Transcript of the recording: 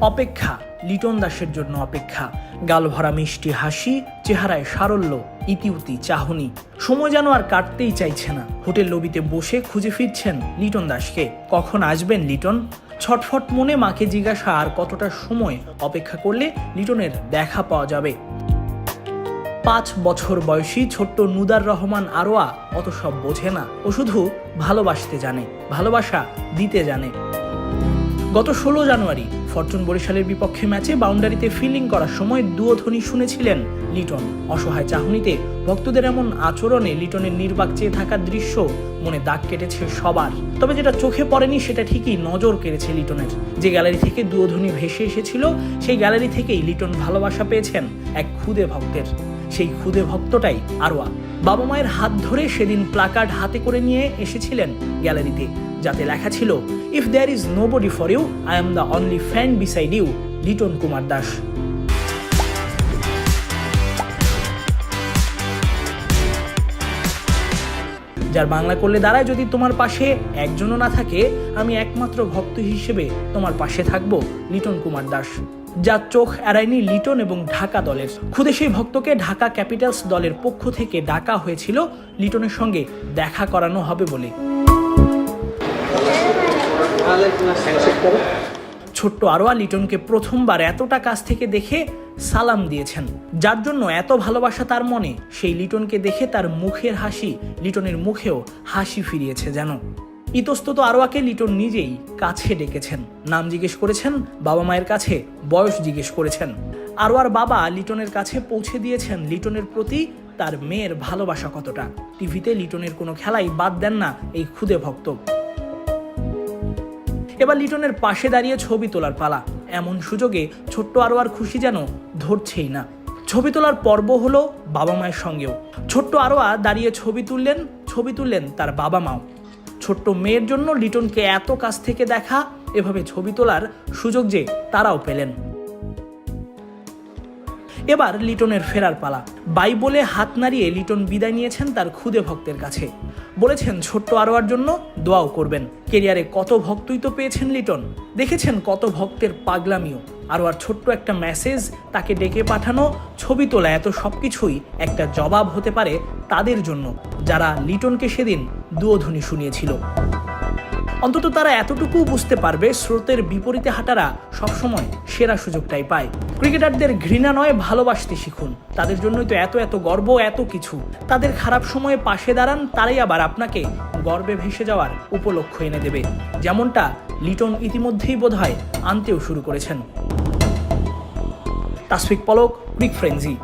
অপেক্ষা, লিটন দাসের জন্য অপেক্ষা। গাল ভরা মিষ্টি হাসি, চেহারায় সারল্য, ইতিউতি, চাহনি। সময় যেন আর কাটতেই চাইছে না। হোটেল লবিতে বসে খুঁজে ফিরছেন লিটন দাসকে। কখন আসবেন লিটন? ছটফট মনে মাকে জিজ্ঞাসা আর কতটা সময় অপেক্ষা করলে লিটনের দেখা পাওয়া যাবে। পাঁচ বছর বয়সী ছোট্ট নুদার রহমান আরোয়া অত সব বোঝে না। ও শুধু ভালোবাসতে জানে, ভালোবাসা দিতে জানে। গত ষোলো জানুয়ারি, ফরচুন বরিশালের বিপক্ষে ম্যাচে বাউন্ডারিতে ফিল্ডিং করার সময় দুয়োধ্বনি শুনেছিলেন লিটন। অসহায় চাহনিতে ভক্তদের এমন আচরণে লিটনের নির্বাক চেয়ে থাকার দৃশ্য মনে দাগ কেটেছে সবার। তবে যেটা চোখে পড়েনি সেটা ঠিকই নজর কেড়েছে লিটনের। যে গ্যালারি থেকে দুয়োধ্বনি ভেসে এসেছিল, সেই গ্যালারি থেকেই লিটন ভালোবাসা পেয়েছেন এক ক্ষুদে ভক্তের। সেই ক্ষুদে ভক্তটাই আরোয়া। বাবা মায়ের হাত ধরে সেদিন প্লাকার্ড হাতে করে নিয়ে এসেছিলেন গ্যালারিতে। যাতে লেখা ছিল if there is nobody for you I am the only friend beside you Liton Kumar Das. যার বাংলা করলে দাঁড়ায় যদি তোমার পাশে একজনও না থাকে, আমি একমাত্র ভক্ত হিসেবে তোমার পাশে থাকব, লিটন কুমার দাস। যার চোখ এড়ায়নি লিটন এবং ঢাকা দলের। খুদে সেই ভক্তকে ঢাকা ক্যাপিটালস দলের পক্ষ থেকে ডাকা হয়েছিল লিটনের সঙ্গে দেখা করানো হবে বলে। ছোট্ট আরোয়া লিটনকে প্রথমবার এতটা কাছ থেকে দেখে সালাম দিয়েছেন। যার জন্য এত ভালোবাসা তার মনে, সেই লিটনকে দেখে তার মুখের হাসি, লিটনের মুখেও হাসি ফিরিয়েছে যেন। ইতস্তত আরোয়াকে লিটন নিজেই কাছে ডেকেছেন। নাম জিজ্ঞেস করেছেন, বাবা মায়ের কাছে বয়স জিজ্ঞেস করেছেন। আরোয়ার বাবা লিটনের কাছে পৌঁছে দিয়েছেন লিটনের প্রতি তার মেয়ের ভালোবাসা কতটা। টিভিতে লিটনের কোনো খেলাই বাদ দেন না এই খুদে ভক্ত। এবার লিটনের পাশে দাঁড়িয়ে ছবি তোলার পালা। এমন সুযোগে ছোট্ট আরও আর খুশি যেন ধরছেই না। ছবি তোলার পর্ব হলো বাবা মায়ের সঙ্গেও। ছোট্ট আরোয়া দাঁড়িয়ে ছবি তুললেন ছবি তুললেন তার বাবা মাও। ছোট্ট মেয়ের জন্য লিটনকে এত কাছ থেকে দেখা, এভাবে ছবি তোলার সুযোগ যে তারাও পেলেন। এবার লিটনের ফেরার পালা। বাই বলে হাত নাড়িয়ে লিটন বিদায় নিয়েছেন তার খুদে ভক্তের কাছে। বলেছেন, ছোট্ট আরোয়ার জন্য দোয়াও করবেন। কেরিয়ারে কত ভক্তই তো পেয়েছেন লিটন। দেখেছেন কত ভক্তের পাগলামিও। আরোয়ার ছোট্ট একটা মেসেজ তাকে ডেকে পাঠানো, ছবি তোলা, এত সবকিছুই একটা জবাব হতে পারে তাদের জন্য, যারা লিটনকে সেদিন দুয়োধ্বনি শুনিয়েছিল। অন্তত তারা এতটুকু বুঝতে পারবে স্রোতের বিপরীতে হাঁটারা সবসময় সেরা সুযোগটাই পায়। ক্রিকেটারদের ঘৃণা নয়, ভালোবাসতে শিখুন। তাদের জন্যই তো এত এত গর্ব, এত কিছু। তাদের খারাপ সময়ে পাশে দাঁড়ান, তারাই আবার আপনাকে গর্বে ভেসে যাওয়ার উপলক্ষ এনে দেবে। যেমনটা লিটন ইতিমধ্যেই বোধহয় আনতেও শুরু করেছেন। তাসফিক পলক, ক্রিক ফ্রেন্সি